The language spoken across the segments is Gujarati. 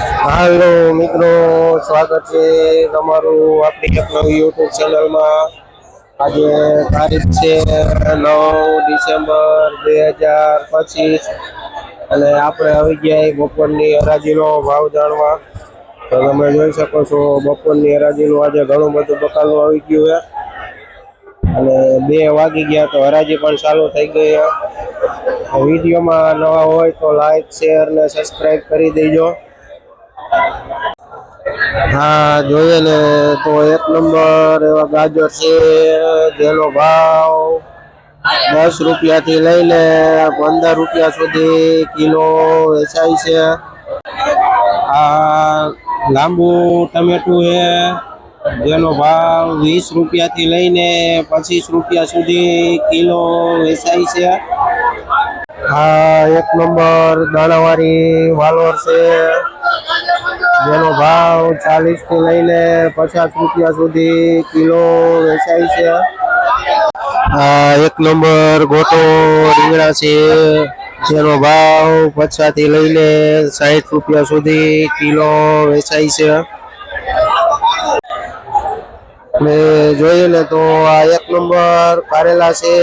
હાલો મિત્રો, સ્વાગત છે તમારું આપણી એક યુટ્યુબ ચેનલમાં. આજે તારીખ છે નવ ડિસેમ્બર બે હજાર પચીસ અને આપણે આવી ગયા બપોરની હરાજીનો ભાવ જાણવા. તો તમે જોઈ શકો છો બપોરની હરાજીનું આજે ઘણું બધું બકાલું આવી ગયું છે. અને બે વાગી ગયા તો હરાજી પણ ચાલુ થઈ ગઈ વિડીયોમાં નવા હોય તો લાઈક શેર ને સબસ્ક્રાઈબ કરી દેજો. હા, જોઈએ ને, તો એક નંબર એવા ગાજર છે, જેનો ભાવ દસ રૂપિયાથી લઈને પંદર રૂપિયા સુધી કિલો વેચાય છે. આ લાંબુ ટમેટું છે, જેનો ભાવ વીસ રૂપિયાથી લઈને પચીસ રૂપિયા સુધી કિલો વેચાય છે. આ એક નંબર દાણાવાળી વાલોર છે. જેનો ભાવ ચાલીસથી લઈને પચાસ રૂપિયા સુધી કિલો વેચાય છે. આ એક નંબર ગોટો રીંગણા છે. જેનો ભાવ પચાસથી લઈને સાહીઠ રૂપિયા સુધી કિલો વેચાય છે. ને જોઈએ ને તો આ એક નંબર કારેલા છે.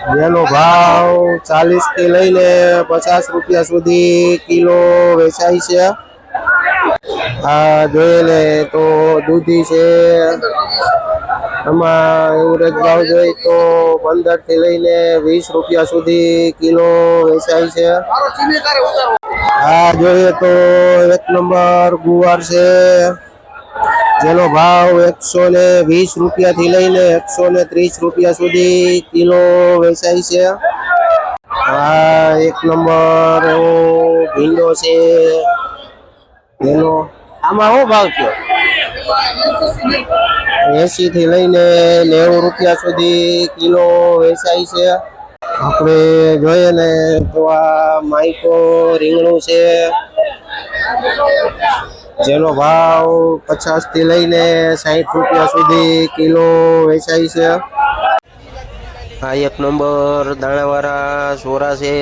જેનો ભાવ ચાલીસથી લઈને પચાસ રૂપિયા સુધી કિલો વેચાય છે. આ જોઈએ ને તો દૂધી છે. આમાં એવરેજ ભાવ જોઈએ તો પંદરથી લઈને વીસ રૂપિયા સુધી કિલો વેચાય છે. આ જોઈએ તો એક નંબર ગુવાર છે. જેનો ભાવ એકસો ને વીસ રૂપિયા થી લઈને એકસો ને ત્રીસ રૂપિયા સુધી કિલો વેચાય છે. આ એક નંબર એવો ભીંડો છે. એનો આમાં શું ભાવ છે એસી થી લઈને નેવું રૂપિયા સુધી કિલો વેચાય છે. આપણે જોઈએ ને તો આ માઇકો રીંગણું છે. જેનો ભાવ પચાસથી લઈને સાઠ રૂપિયા સુધી કિલો વેચાય છે. આ એક નંબર દાણાવાળા સોરા છે.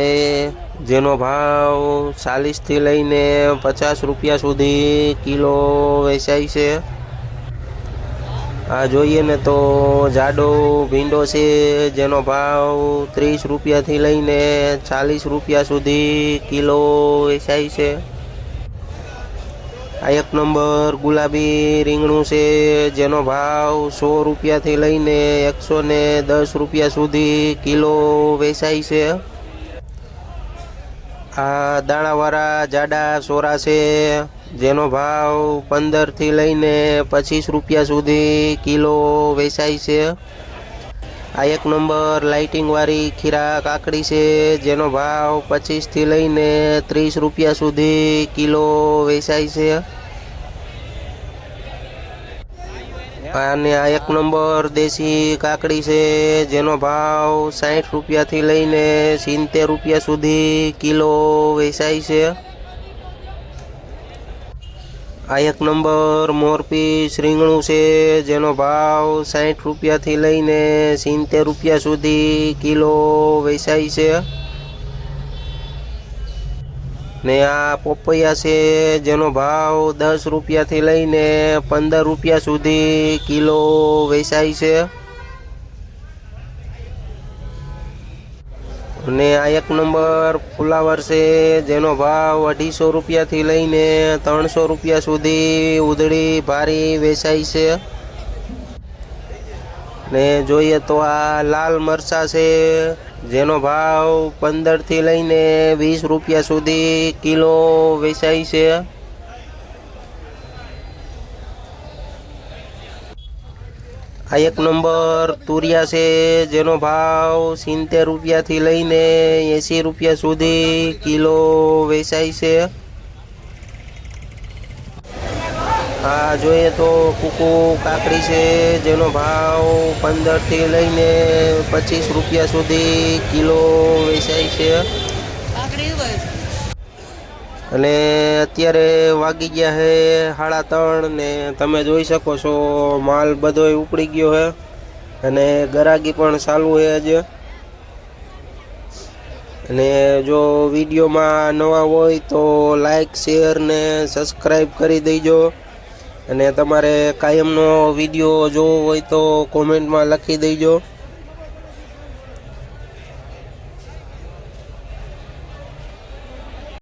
જેનો ભાવ ચાલીસથી લઈને પચાસ રૂપિયા સુધી કિલો વેચાય છે. આ જોઈએ ને તો જાડો ભીંડો છે, જેનો ભાવ ત્રીસ રૂપિયાથી લઈને ચાલીસ રૂપિયા સુધી કિલો વેચાય છે. આ એક નંબર ગુલાબી રીંગણું છે, જેનો ભાવ સો રૂપિયાથી લઈને એકસો ને દસ રૂપિયા સુધી કિલો વેચાય છે. આ દાણાવાળા જાડા સોરા છે, જેનો ભાવ પંદરથી લઈને પચીસ રૂપિયા સુધી કિલો વેચાય છે. આ એક નંબર લાઇટિંગવાળી ખીરા કાકડી છે, જેનો ભાવ પચીસથી લઈને ત્રીસ રૂપિયા સુધી કિલો વેચાય છે. અને આ એક નંબર દેશી કાકડી છે, જેનો ભાવ સાઠ રૂપિયાથી લઈને સિત્તેર રૂપિયા સુધી કિલો વેચાય છે. આ એક નંબર મોરપીસ રીંગણું છે, જેનો ભાવ સાઠ રૂપિયાથી લઈને સિત્તેર રૂપિયા સુધી કિલો વેચાય છે. ને આ પોપૈયા છે જેનો ભાવ દસ રૂપિયાથી લઈને પંદર રૂપિયા સુધી કિલો વેચાય છે. અને આ એક નંબર ફુલાવર છે જેનો ભાવ અઢીસો રૂપિયાથી લઈને ત્રણસો રૂપિયા સુધી ઉધડી ભારી વેચાય છે. ને જોઈએ તો આ લાલ મરચા છે જેનો ભાવ પંદરથી લઈને વીસ રૂપિયા સુધી કિલો વેચાય છે. આ એક નંબર તુરિયા છે, જેનો ભાવ સિત્તેર રૂપિયાથી લઈને એંસી રૂપિયા સુધી કિલો વેચાય છે. આ જોઈએ તો કુકુ કાકડી છે જેનો ભાવ પંદરથી લઈને પચીસ રૂપિયા સુધી કિલો વેચાય છે. અને અત્યારે વાગી ગયા છે સાડા ત્રણ ને તમે જોઈ શકો છો માલ બધોય ઉપડી ગયો છે અને ગરાગી પણ ચાલુ છે આજે. અને જો વિડીયોમાં નવા હોય તો લાઈક શેર ને સબસ્ક્રાઈબ કરી દેજો. અને તમારે કાયમનો વીડિયો જોવો હોય તો કોમેન્ટમાં લખી દેજો.